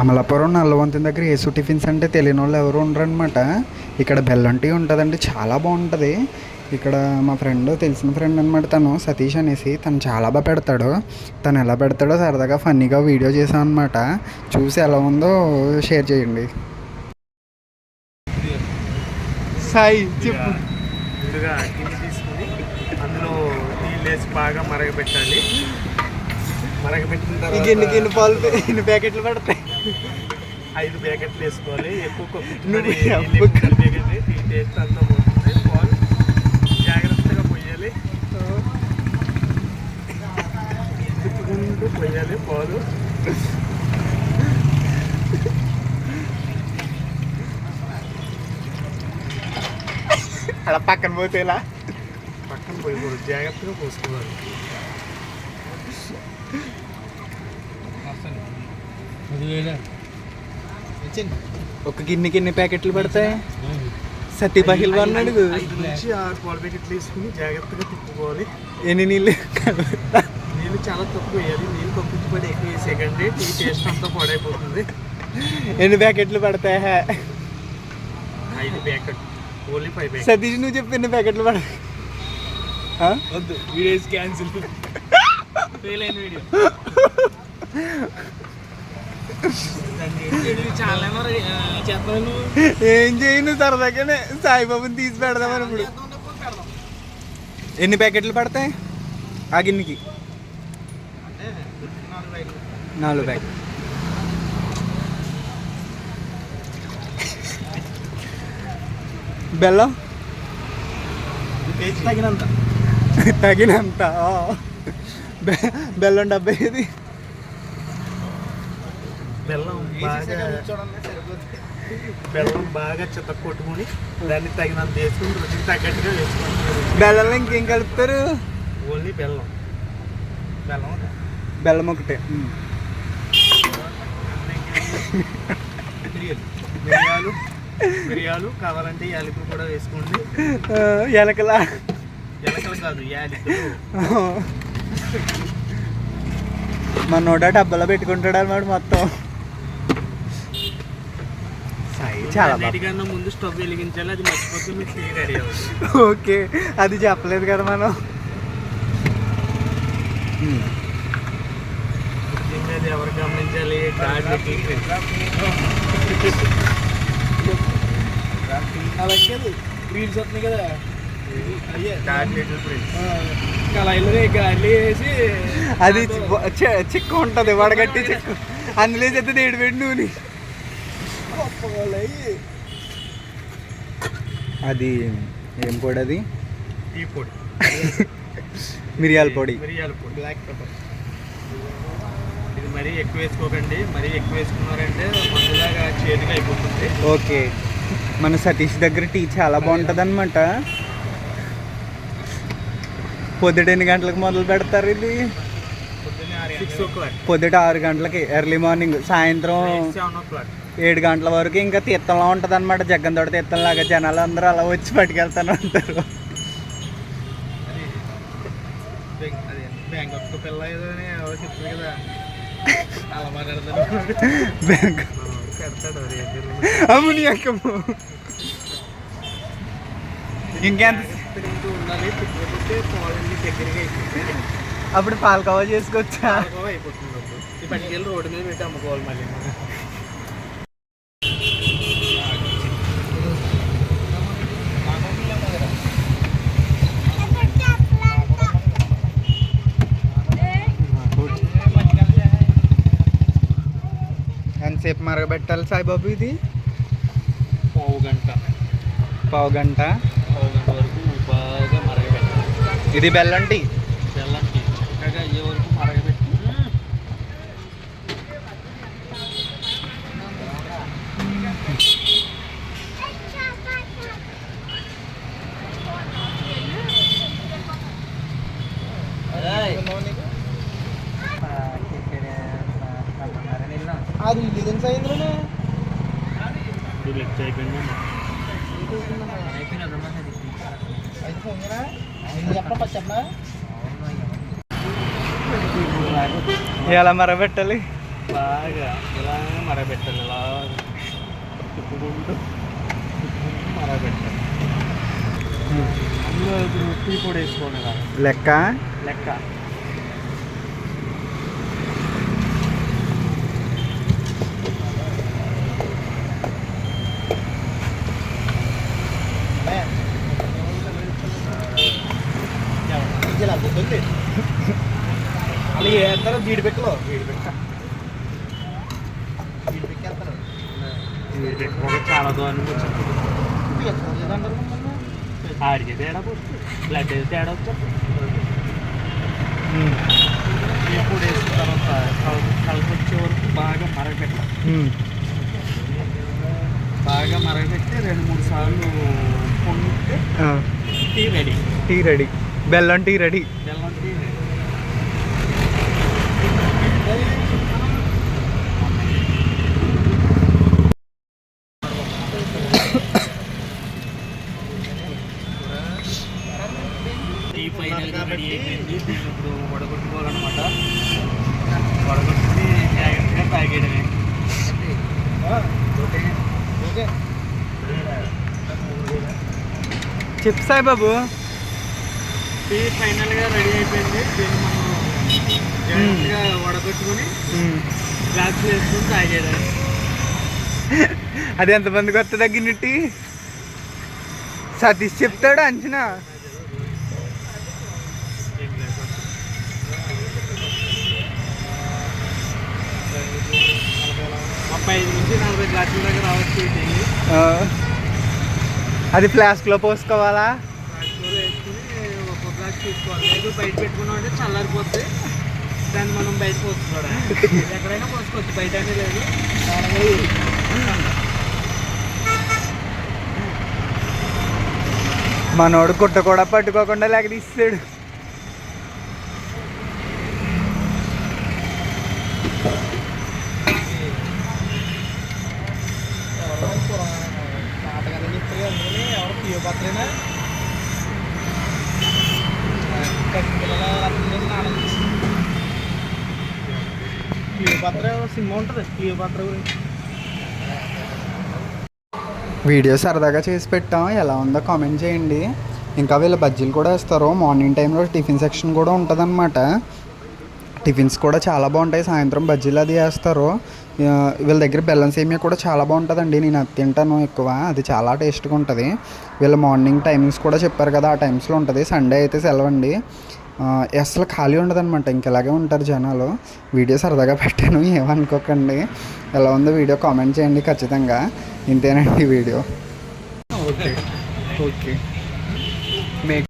అమలాపురం నల్లవంతెన దగ్గర ఏసు టిఫిన్స్ అంటే తెలియని వాళ్ళు ఎవరు ఉండరనమాట ఇక్కడ బెల్లం టీ ఉంటుందండి చాలా బాగుంటుంది. ఇక్కడ మా ఫ్రెండ్ తెలిసిన ఫ్రెండ్ అనమాట తను సతీష్ అనేసి. తను చాలా బాగా పెడతాడు. తను ఎలా పెడతాడో సరదాగా ఫన్నీగా వీడియో చేసాం అనమాట చూసి ఎలా ఉందో షేర్ చేయండి. సాయి చెప్పు. ముందుగా గిన్నె తీసుకుని అందులో నీళ్ళు వేసి బాగా మరగపెట్టాలి మరగపెట్టిన తర్వాత ఎన్ని పాలు ఎన్ని ప్యాకెట్లు పడతాయి? ఐదు ప్యాకెట్లు వేసుకోవాలి. ఎక్కువ కలిపేయండి. ఈ టేస్ట్ అంతా పోతుంది. పాలు. జాగ్రత్తగా పోయాలి. తిప్పుకుంటూ పోయాలి పాలు. అలా పక్కన పోతే ఇలా పక్కన పోయకూడదు జాగ్రత్తగా పోసుకోవాలి. ఒక గిన్నెకి ఎన్ని ప్యాకెట్లు పడతాయి. సత్తి పహిల్ అన్నాడు నుంచి ఆరు పాలు ప్యాకెట్లు వేసుకుని జాగ్రత్తగా తిప్పుకోవాలి. ఎన్ని నీళ్ళు? నీళ్ళు చాలా తక్కువ వేయాలి. నీళ్ళు తక్కువ పడి ఎక్కువ వేసేయకండి. టీ టేస్ట్ అంతా పాడైపోతుంది. ఎన్ని ప్యాకెట్లు పడతాయి? హే? ఐదు packet. Only five packet. Satish నువ్వు చెప్పి ఎన్ని ప్యాకెట్లు పడతాయి. ఆ? వద్దు. వీడియోస్ క్యాన్సిల్ ఫెయిల్ అయిన వీడియో. ఏం చేయను సరదాగానే సాయిబాబుని తీసి పెడదామని ఇప్పుడు. ఎన్ని ప్యాకెట్లు పడతాయి? ఆ గిన్నెకి? నాలుగు ప్యాకెట్ బెల్లం? తగినంత. తగినంత బెల్లం డబ్బా ఏది? బెల్లం బాగా బెల్లం బాగా చెత్త కొట్టుకుని దాన్ని తగినంత వేసుకుని రుచికి తగ్గట్టుగా వేసుకోవాలి. బెల్లంలో ఇంకేం కలుపుతారు? ఓన్లీ బెల్లం. బెల్లం బెల్లం ఒకటే. మిరియాలు మిరియాలు కావాలంటే యాలకులు కూడా వేసుకోండి. ఎలకలా ఎలకలు కాదు యాలకులు. మన నోట డబ్బాలో పెట్టుకుంటాడు అన్నమాట మొత్తం. సాయి చాలా అన్నిటికన్నా ముందు స్టవ్ వెలిగించాలి అది మర్చిపోతే మీకు టీ రెడీ అవుతుంది. ఓకే అది చెప్పలేదు కదా మనం. అది ఎవరు గమనించాలి? గార్లిక్ రీల్స్ వస్తున్నాయి కదా. అది చిక్కు ఉంటుంది వడగట్టి చిక్కు. అందులో చెత్త ఏడు పెట్టి నూనె. అది ఏం పొడి అది? టీ పొడి. మిరియాల పొడి. మిరియాల పొడి. బ్లాక్ పెప్పర్ ఇది మరీ ఎక్కువ వేసుకోకండి. మరీ ఎక్కువ వేసుకున్నారంటే మందులాగా చేతిగా అయిపోతుంది. ఓకే. మన సతీష్ దగ్గర టీ చాలా బాగుంటుంది అనమాట పొద్దుట ఎన్ని గంటలకు మొదలు పెడతారు ఇది? పొద్దుట ఆరు గంటలకి. ఎర్లీ మార్నింగ్ సాయంత్రం సెవెన్ ఓ క్లాక్ ఏడు గంటల వరకు ఇంకా తీర్థంలో ఉంటుంది అనమాట జగ్గం తోట తీర్థంలాగా జనాలు అందరూ అలా వచ్చి పట్టుకెళ్తాను అది అమ్ముని అక్కమ్మ ఇంకెంత అప్పుడు పాలకోవా చేసుకోవచ్చా రోడ్డు మీద పెట్టి అమ్ముకోవాలి మళ్ళీ. ఎంతసేపు మరగబెట్టాలి సాయిబాబు ఇది? పావు గంట. పావు గంట. పావు గంట వరకు బాగా మరగబెట్టాలి. ఇది బెల్లం టీ బెల్లం టీ చక్కగా అయ్యే వరకు మరగబెట్టి అది ఇదేం సాయంత్రం ఇది లెక్క అయిపోయింది ఎలా మరగబెట్టాలి బాగా ఇలా మరగబెట్టాలి ఇలా తిప్పుకుంటూ మరగబెట్టాలి అందులో ఇప్పుడు టీ పొడి వేసుకోండి ఇలా లెక్క. లెక్క అది వేస్తారు జీడి పెట్టులో వీడి పెట్ట వీడి పెట్టుకోక చాలా దూరం ఆడికి తేడా బ్లడ్ అయితే తేడా వచ్చేస్తుంది ఎప్పుడు వేసిన తర్వాత కల- కలిపి వచ్చే వరకు బాగా మరగపెట్టాలి. బాగా మరగపెట్టి రెండు మూడు సార్లు పొంగితే టీ రెడీ. Tea ready. బెల్లం టీ రెడీ. ఇప్పుడు వడగొట్టుకోవాలన్నమాట. వడగొట్టుకుని జాగ్రత్తగా తాగేయడమే ఓకే చెప్పు సాయి బాబు టీ ఫైనల్గా రెడీ అయిపోయింది. దీన్ని మనం జాగ్రత్తగా వడగొట్టుకుని గ్లాసులు వేసుకుని తాగేయడమే అది ఎంతమందికి వస్తుంది గిన్నెట్టి సతీష్ చెప్తాడు అంచనా. ముప్పై ఐదు నుంచి నలభై గ్లాసుల దగ్గర రావచ్చు. అది ఫ్లాస్క్లో పోసుకోవాలా? గ్లాస్ తీసుకోవాలి. లేదు బయట పెట్టుకున్నాం అంటే చల్లారిపోద్ది. దాన్ని మనం బయట పోసుకోవడం. ఎక్కడైనా పోసుకోవచ్చు బయట అనే లేదు. మనోడు గుట్ట కూడా పట్టుకోకుండా అందుకని ఎవరు పియో వీడియో సరదాగా చేసి పెట్టాం. ఎలా ఉందో కామెంట్ చేయండి. ఇంకా వీళ్ళ బజ్జీలు కూడా వేస్తారు. మార్నింగ్ టైంలో టిఫిన్ సెక్షన్ కూడా ఉంటుందన్నమాట. టిఫిన్స్ కూడా చాలా బాగుంటాయి. సాయంత్రం బజ్జీలు అది వేస్తారు. వీళ్ళ దగ్గర బెల్లం సేమియా కూడా చాలా బాగుంటుందండి. నేను అది తింటాను ఎక్కువ. అది చాలా టేస్ట్గా ఉంటుంది. వీళ్ళ మార్నింగ్ టైమింగ్స్ కూడా చెప్పారు కదా ఆ టైమ్స్లో ఉంటుంది. సండే అయితే సెలవు అండి అసలు ఖాళీ ఉండదన్నమాట. ఇంకెలాగే ఉంటారు జనాలు. వీడియో సరదాగా పెట్టాను. ఏమనుకోకండి. ఎలా ఉందో వీడియో కామెంట్ చేయండి ఖచ్చితంగా. ఇంతేనండి వీడియో. ఓకే. ఓకే.